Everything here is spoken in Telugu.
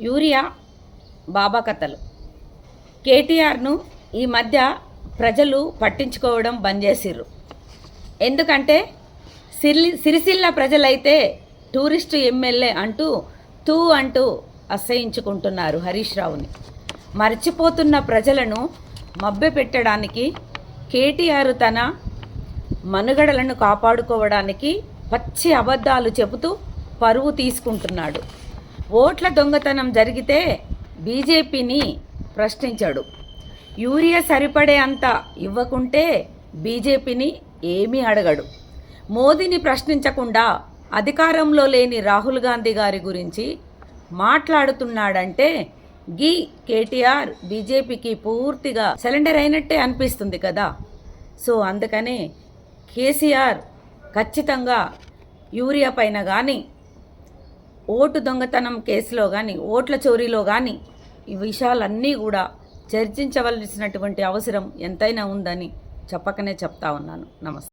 యూరియా బాబా కథలు. కేటీఆర్ను ఈ మధ్య ప్రజలు పట్టించుకోవడం బంద్ చేసిర్రు. ఎందుకంటే సిరి సిరిసిల్ల ప్రజలైతే టూరిస్టు ఎమ్మెల్యే అంటూ తూ అంటూ అసహించుకుంటున్నారు హరీష్ రావుని. మర్చిపోతున్న ప్రజలను మభ్యపెట్టడానికి కేటీఆర్ తన మనుగడలను కాపాడుకోవడానికి పచ్చి అబద్ధాలు చెబుతూ పరువు తీసుకుంటున్నాడు. ఓట్ల దొంగతనం జరిగితే బీజేపీని ప్రశ్నించాడు. యూరియా సరిపడే అంత ఇవ్వకుంటే బీజేపీని ఏమీ అడగడు. మోదీని ప్రశ్నించకుండా అధికారంలో లేని రాహుల్ గాంధీ గారి గురించి మాట్లాడుతున్నాడంటే గీ కేటీఆర్ బీజేపీకి పూర్తిగా సిలిండర్ అయినట్టే అనిపిస్తుంది కదా. సో అందుకనే కేసీఆర్ ఖచ్చితంగా యూరియా పైన కానీ ఓటు దొంగతనం కేసులో కానీ ఓట్ల చోరీలో కానీ ఈ విషయాలన్నీ కూడా చర్చించవలసినటువంటి అవసరం ఎంతైనా ఉందని చెప్పకనే చెప్తా ఉన్నాను. నమస్తే.